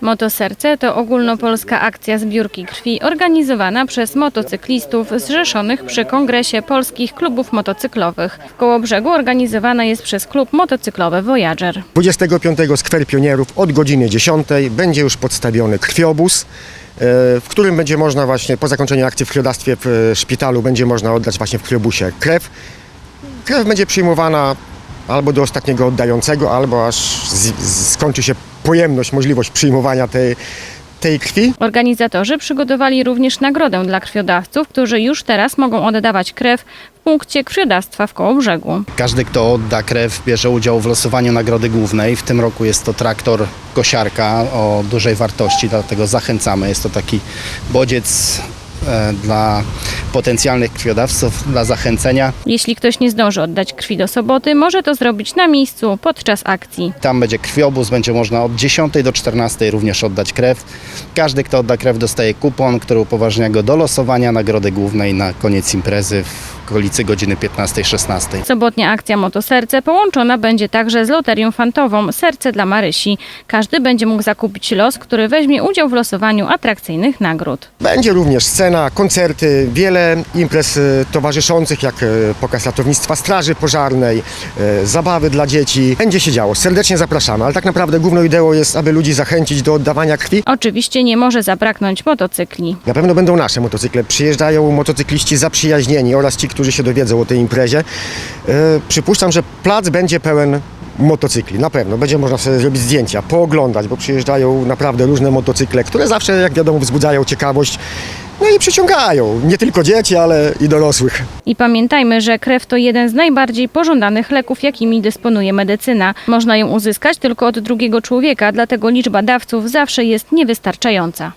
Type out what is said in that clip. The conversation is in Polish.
Motoserce to ogólnopolska akcja zbiórki krwi organizowana przez motocyklistów zrzeszonych przy Kongresie Polskich Klubów Motocyklowych. W Kołobrzegu organizowana jest przez klub motocyklowy Voyager. 25 Skwer Pionierów od godziny 10 będzie już podstawiony krwiobóz, e, w którym będzie można właśnie po zakończeniu akcji w krwiodawstwie w e, szpitalu będzie można oddać właśnie w krwiobusie krew. Krew będzie przyjmowana albo do ostatniego oddającego, albo aż skończy się pojemność, możliwość przyjmowania tej, tej krwi. Organizatorzy przygotowali również nagrodę dla krwiodawców, którzy już teraz mogą oddawać krew w punkcie krwiodawstwa w Kołobrzegu. Każdy, kto odda krew, bierze udział w losowaniu nagrody głównej. W tym roku jest to traktor kosiarka o dużej wartości, dlatego zachęcamy. Jest to taki bodziec dla potencjalnych krwiodawców, dla zachęcenia. Jeśli ktoś nie zdąży oddać krwi do soboty, może to zrobić na miejscu podczas akcji. Tam będzie krwiobóz, będzie można od 10 do 14 również oddać krew. Każdy, kto odda krew, dostaje kupon, który upoważnia go do losowania nagrody głównej na koniec imprezy w okolicy godziny 15-16. Sobotnia akcja Motoserce połączona będzie także z loterią fantową Serce dla Marysi. Każdy będzie mógł zakupić los, który weźmie udział w losowaniu atrakcyjnych nagród. Będzie również scena, koncerty, wiele imprez e, towarzyszących, jak e, pokaz ratownictwa Straży Pożarnej, e, zabawy dla dzieci. Będzie się działo. Serdecznie zapraszamy, ale tak naprawdę główną ideą jest, aby ludzi zachęcić do oddawania krwi. Oczywiście nie może zabraknąć motocykli. Na pewno będą nasze motocykle. Przyjeżdżają motocykliści zaprzyjaźnieni oraz ci, którzy się dowiedzą o tej imprezie. Przypuszczam, że plac będzie pełen motocykli. Na pewno. Będzie można sobie zrobić zdjęcia, pooglądać, bo przyjeżdżają naprawdę różne motocykle, które zawsze, jak wiadomo, wzbudzają ciekawość. No i przyciągają nie tylko dzieci, ale i dorosłych. I pamiętajmy, że krew to jeden z najbardziej pożądanych leków, jakimi dysponuje medycyna. Można ją uzyskać tylko od drugiego człowieka, dlatego liczba dawców zawsze jest niewystarczająca.